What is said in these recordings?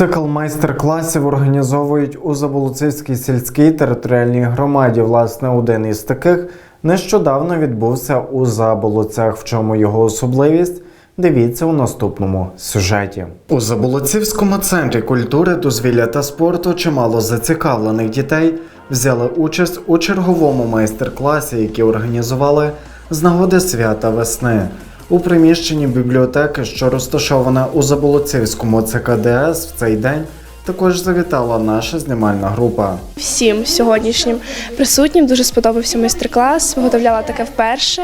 Цикл майстер-класів організовують у Заболоцівській сільській територіальній громаді. Власне, один із таких нещодавно відбувся у Заболоцях. В чому його особливість? Дивіться у наступному сюжеті. У Заболоцівському центрі культури, дозвілля та спорту чимало зацікавлених дітей взяли участь у черговому майстер-класі, який організували з нагоди свята весни. У приміщенні бібліотеки, що розташоване у Заболоцівському ЦКДС, в цей день також завітала наша знімальна група. Всім сьогоднішнім присутнім дуже сподобався майстер-клас. Виготовляла таке вперше.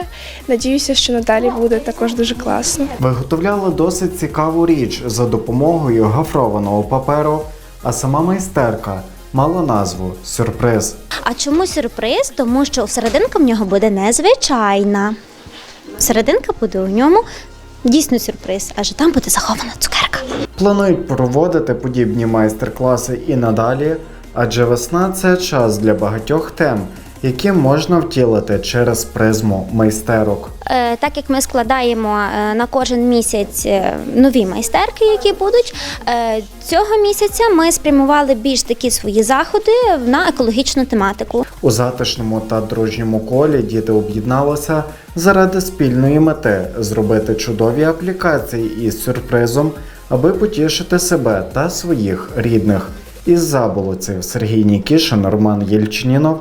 Надіюся, що надалі буде також дуже класно. Виготовляла досить цікаву річ за допомогою гофрованого паперу, а сама майстерка мала назву сюрприз. А чому сюрприз? Тому що серединка в нього буде незвичайна. Серединка буде у ньому дійсно сюрприз, адже там буде захована цукерка. Планують проводити подібні майстер-класи і надалі, адже весна це час для багатьох тем, які можна втілити через призму майстерок. Е, так як ми складаємо е, на кожен місяць е, нові майстерки, які будуть, цього місяця ми спрямували більш такі свої заходи на екологічну тематику. У затишному та дружньому колі діти об'єдналися заради спільної мети зробити чудові аплікації із сюрпризом, аби потішити себе та своїх рідних. Із заболоців Сергій Нікішин, Роман Єльчинінов,